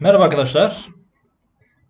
Merhaba arkadaşlar.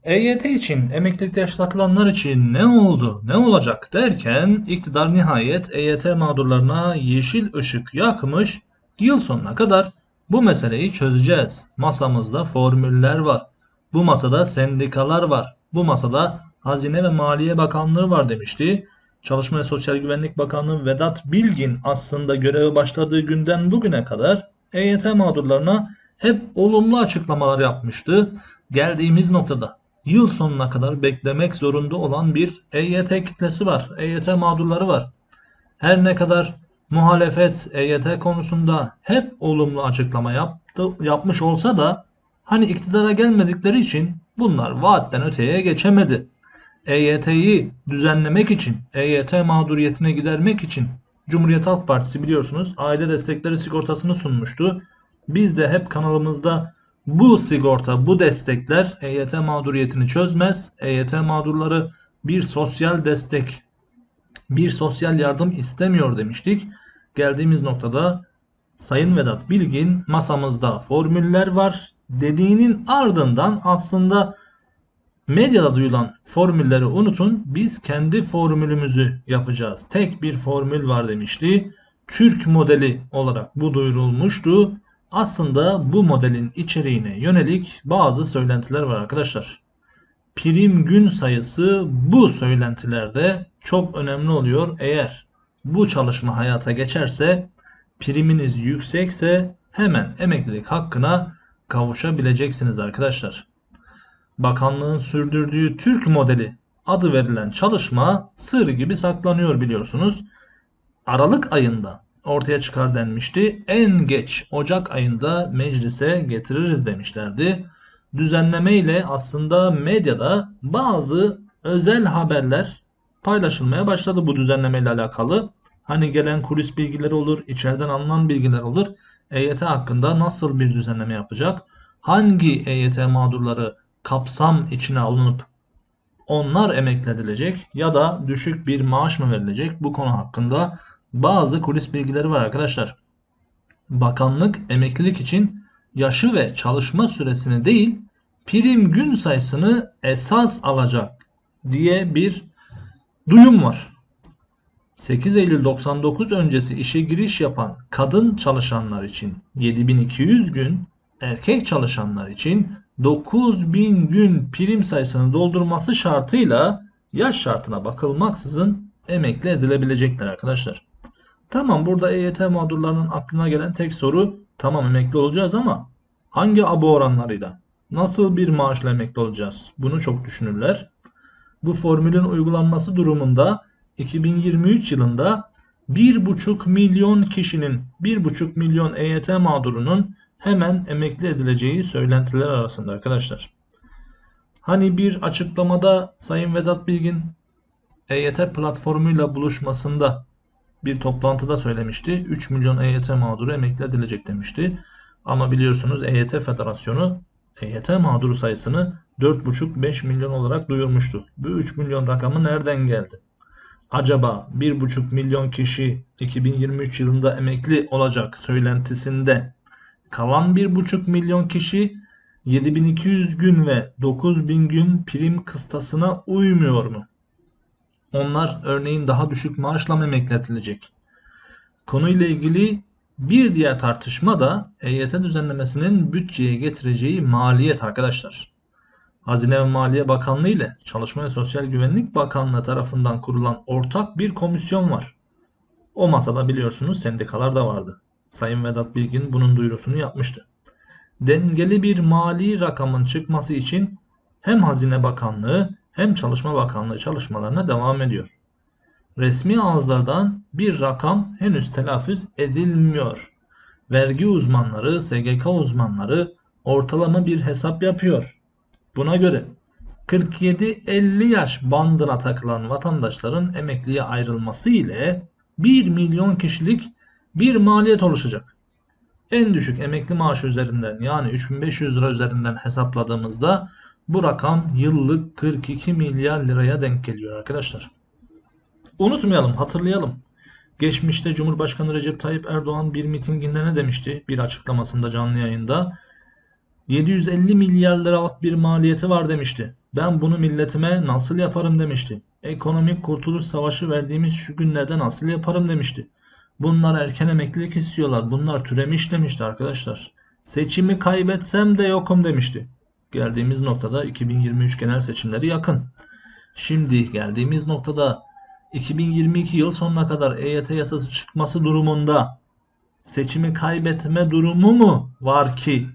EYT için, emeklilikte yaşatılanlar için ne oldu, ne olacak derken iktidar nihayet EYT mağdurlarına yeşil ışık yakmış. Yıl sonuna kadar bu meseleyi çözeceğiz. Masamızda formüller var. Bu masada sendikalar var. Bu masada Hazine ve Maliye Bakanlığı var demişti. Çalışma ve Sosyal Güvenlik Bakanı Vedat Bilgin aslında göreve başladığı günden bugüne kadar EYT mağdurlarına hep olumlu açıklamalar yapmıştı. Geldiğimiz noktada yıl sonuna kadar beklemek zorunda olan bir EYT kitlesi var. EYT mağdurları var. Her ne kadar muhalefet EYT konusunda hep olumlu açıklama yaptı, yapmış olsa da hani iktidara gelmedikleri için bunlar vaatten öteye geçemedi. EYT'yi düzenlemek için, EYT mağduriyetine gidermek için Cumhuriyet Halk Partisi biliyorsunuz aile destekleri sigortasını sunmuştu. Biz de hep kanalımızda bu sigorta, bu destekler EYT mağduriyetini çözmez. EYT mağdurları bir sosyal destek, bir sosyal yardım istemiyor demiştik. Geldiğimiz noktada Sayın Vedat Bilgin masamızda formüller var dediğinin ardından aslında medyada duyulan formülleri unutun biz kendi formülümüzü yapacağız. Tek bir formül var demişti. Türk modeli olarak bu duyurulmuştu. Aslında bu modelin içeriğine yönelik bazı söylentiler var arkadaşlar. Prim gün sayısı bu söylentilerde çok önemli oluyor. Eğer bu çalışma hayata geçerse priminiz yüksekse hemen emeklilik hakkına kavuşabileceksiniz arkadaşlar. Bakanlığın sürdürdüğü Türk modeli adı verilen çalışma sır gibi saklanıyor biliyorsunuz. Aralık ayında ortaya çıkar denmişti. En geç Ocak ayında meclise getiririz demişlerdi. Düzenleme ile aslında medyada bazı özel haberler paylaşılmaya başladı bu düzenleme ile alakalı. Hani gelen kulis bilgileri olur, içeriden alınan bilgiler olur. EYT hakkında nasıl bir düzenleme yapacak? Hangi EYT mağdurları kapsam içine alınıp onlar emekli edilecek ya da düşük bir maaş mı verilecek? Bu konu hakkında bazı kulis bilgileri var arkadaşlar. Bakanlık emeklilik için yaşı ve çalışma süresini değil prim gün sayısını esas alacak diye bir duyum var. 8 Eylül 99 öncesi işe giriş yapan kadın çalışanlar için 7200 gün, erkek çalışanlar için 9000 gün prim sayısını doldurması şartıyla yaş şartına bakılmaksızın emekli edilebilecekler arkadaşlar. Tamam burada EYT mağdurlarının aklına gelen tek soru tamam emekli olacağız ama hangi abo oranlarıyla? Nasıl bir maaşla emekli olacağız? Bunu çok düşünürler. Bu formülün uygulanması durumunda 2023 yılında 1,5 milyon kişinin 1,5 milyon EYT mağdurunun hemen emekli edileceği söylentiler arasında arkadaşlar. Hani bir açıklamada Sayın Vedat Bilgin EYT platformuyla buluşmasında bir toplantıda söylemişti. 3 milyon EYT mağduru emekli edilecek demişti. Ama biliyorsunuz EYT Federasyonu EYT mağduru sayısını 4,5-5 milyon olarak duyurmuştu. Bu 3 milyon rakamı nereden geldi? Acaba 1,5 milyon kişi 2023 yılında emekli olacak söylentisinde kalan 1,5 milyon kişi 7200 gün ve 9000 gün prim kıstasına uymuyor mu? Onlar örneğin daha düşük maaşla edilecek? Konuyla ilgili bir diğer tartışma da EYT düzenlemesinin bütçeye getireceği maliyet arkadaşlar. Hazine ve Maliye Bakanlığı ile Çalışma ve Sosyal Güvenlik Bakanlığı tarafından kurulan ortak bir komisyon var. O masada biliyorsunuz sendikalar da vardı. Sayın Vedat Bilgin bunun duyurusunu yapmıştı. Dengeli bir mali rakamın çıkması için hem Hazine Bakanlığı hem Çalışma Bakanlığı çalışmalarına devam ediyor. Resmi ağızlardan bir rakam henüz telaffuz edilmiyor. Vergi uzmanları, SGK uzmanları ortalama bir hesap yapıyor. Buna göre 47-50 yaş bandına takılan vatandaşların emekliye ayrılması ile 1 milyon kişilik bir maliyet oluşacak. En düşük emekli maaşı üzerinden yani 3500 lira üzerinden hesapladığımızda bu rakam yıllık 42 milyar liraya denk geliyor arkadaşlar. Unutmayalım, hatırlayalım. Geçmişte Cumhurbaşkanı Recep Tayyip Erdoğan bir mitinginde ne demişti? Bir açıklamasında canlı yayında. 750 milyar liralık bir maliyeti var demişti. Ben bunu milletime nasıl yaparım demişti. Ekonomik kurtuluş savaşı verdiğimiz şu günlerde nasıl yaparım demişti. Bunlar erken emeklilik istiyorlar. Bunlar türemiş demişti arkadaşlar. Seçimi kaybetsem de yokum demişti. Geldiğimiz noktada 2023 genel seçimleri yakın. Şimdi geldiğimiz noktada 2022 yıl sonuna kadar EYT yasası çıkması durumunda seçimi kaybetme durumu mu var ki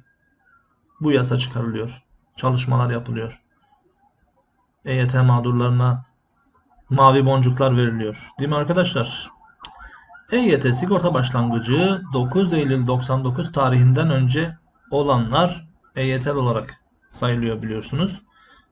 bu yasa çıkarılıyor? Çalışmalar yapılıyor. EYT mağdurlarına mavi boncuklar veriliyor. Değil mi arkadaşlar? EYT sigorta başlangıcı 9 Eylül 99 tarihinden önce olanlar EYT olarak sayılıyor biliyorsunuz.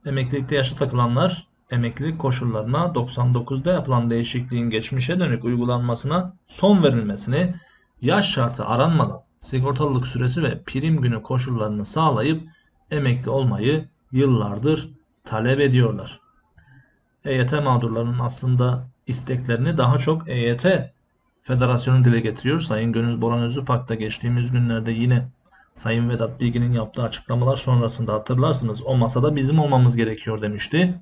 Emeklilikte yaşa takılanlar emeklilik koşullarına 99'da yapılan değişikliğin geçmişe dönük uygulanmasına son verilmesini yaş şartı aranmadan sigortalılık süresi ve prim günü koşullarını sağlayıp emekli olmayı yıllardır talep ediyorlar. EYT mağdurlarının aslında isteklerini daha çok EYT Federasyonu dile getiriyor. Sayın Gönül Boran Özüpak'ta geçtiğimiz günlerde yine Sayın Vedat Bilgin'in yaptığı açıklamalar sonrasında hatırlarsınız. O masada bizim olmamız gerekiyor demişti.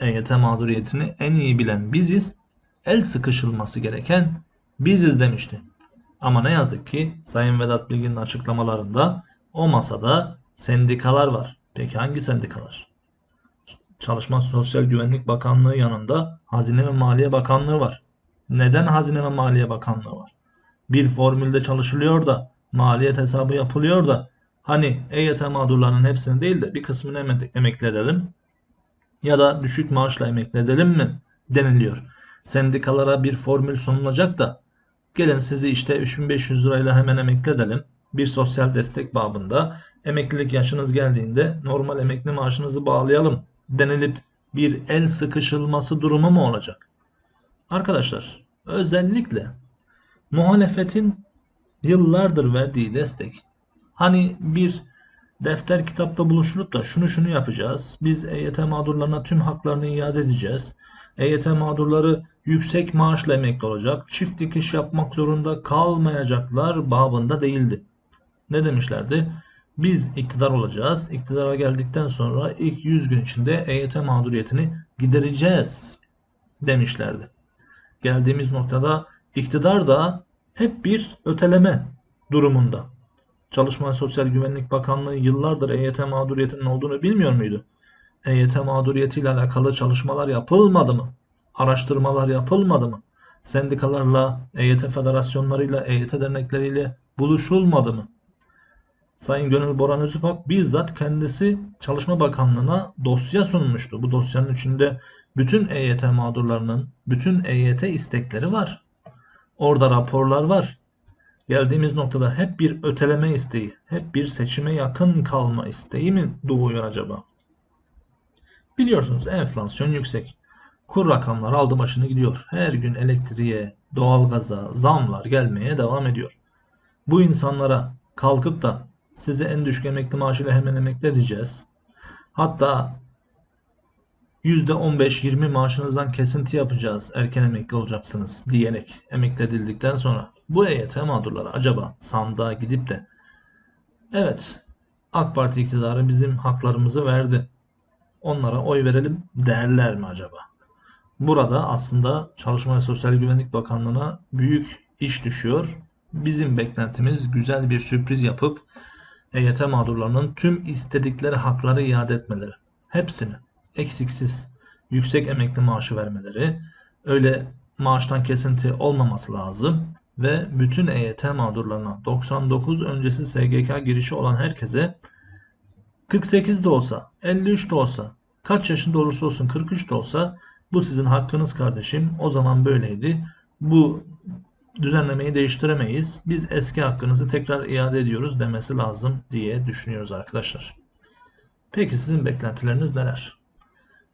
EYT mağduriyetini en iyi bilen biziz. El sıkışılması gereken biziz demişti. Ama ne yazık ki Sayın Vedat Bilgin'in açıklamalarında o masada sendikalar var. Peki hangi sendikalar? Çalışma Sosyal Güvenlik Bakanlığı yanında Hazine ve Maliye Bakanlığı var. Neden Hazine ve Maliye Bakanlığı var? Bir formülde çalışılıyor da maliyet hesabı yapılıyor da hani EYT mağdurlarının hepsini değil de bir kısmını emek- emekli edelim ya da düşük maaşla emekli edelim mi deniliyor. Sendikalara bir formül sunulacak da gelin sizi işte 3500 lirayla hemen emekli edelim. Bir sosyal destek babında emeklilik yaşınız geldiğinde normal emekli maaşınızı bağlayalım denilip bir el sıkışılması durumu mu olacak? Arkadaşlar özellikle muhalefetin yıllardır verdiği destek hani bir defter kitapta buluşulup da şunu şunu yapacağız. Biz EYT mağdurlarına tüm haklarını iade edeceğiz. EYT mağdurları yüksek maaşla emekli olacak. Çift dikiş yapmak zorunda kalmayacaklar babında değildi. Ne demişlerdi? Biz iktidar olacağız. İktidara geldikten sonra ilk 100 gün içinde EYT mağduriyetini gidereceğiz demişlerdi. Geldiğimiz noktada iktidar da hep bir öteleme durumunda. Çalışma Sosyal Güvenlik Bakanlığı yıllardır EYT mağduriyetinin olduğunu bilmiyor muydu? EYT mağduriyetiyle alakalı çalışmalar yapılmadı mı? Araştırmalar yapılmadı mı? Sendikalarla, EYT federasyonlarıyla, EYT dernekleriyle buluşulmadı mı? Sayın Gönül Boran Özüpak bizzat kendisi Çalışma Bakanlığı'na dosya sunmuştu. Bu dosyanın içinde bütün EYT mağdurlarının, bütün EYT istekleri var. Orada raporlar var. Geldiğimiz noktada hep bir öteleme isteği, hep bir seçime yakın kalma isteği mi doğuyor acaba? Biliyorsunuz enflasyon yüksek. Kur rakamları aldı başını gidiyor. Her gün elektriğe, doğalgaza zamlar gelmeye devam ediyor. Bu insanlara kalkıp da size en düşük emekli maaşıyla hemen emekli edeceğiz. Hatta %15-20 maaşınızdan kesinti yapacağız. Erken emekli olacaksınız diyerek emekli edildikten sonra bu EYT mağdurları acaba sandığa gidip de evet AK Parti iktidarı bizim haklarımızı verdi. Onlara oy verelim derler mi acaba? Burada aslında Çalışma ve Sosyal Güvenlik Bakanlığı'na büyük iş düşüyor. Bizim beklentimiz güzel bir sürpriz yapıp EYT mağdurlarının tüm istedikleri hakları iade etmeleri. Hepsini eksiksiz yüksek emekli maaşı vermeleri, öyle maaştan kesinti olmaması lazım ve bütün EYT mağdurlarına 99 öncesi SGK girişi olan herkese 48 de olsa, 53 de olsa, kaç yaşında olursa olsun 43 de olsa bu sizin hakkınız kardeşim. O zaman böyleydi. Bu düzenlemeyi değiştiremeyiz. Biz eski hakkınızı tekrar iade ediyoruz demesi lazım diye düşünüyoruz arkadaşlar. Peki sizin beklentileriniz neler?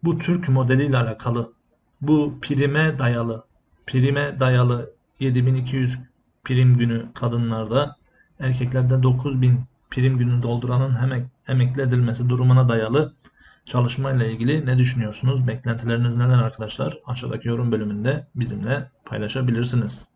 Bu Türk modeliyle alakalı, bu prime dayalı, prime dayalı 7200 prim günü kadınlarda, erkeklerde 9000 prim günü dolduranın hemen emekli edilmesi durumuna dayalı çalışmayla ilgili ne düşünüyorsunuz? Beklentileriniz neler arkadaşlar? Aşağıdaki yorum bölümünde bizimle paylaşabilirsiniz.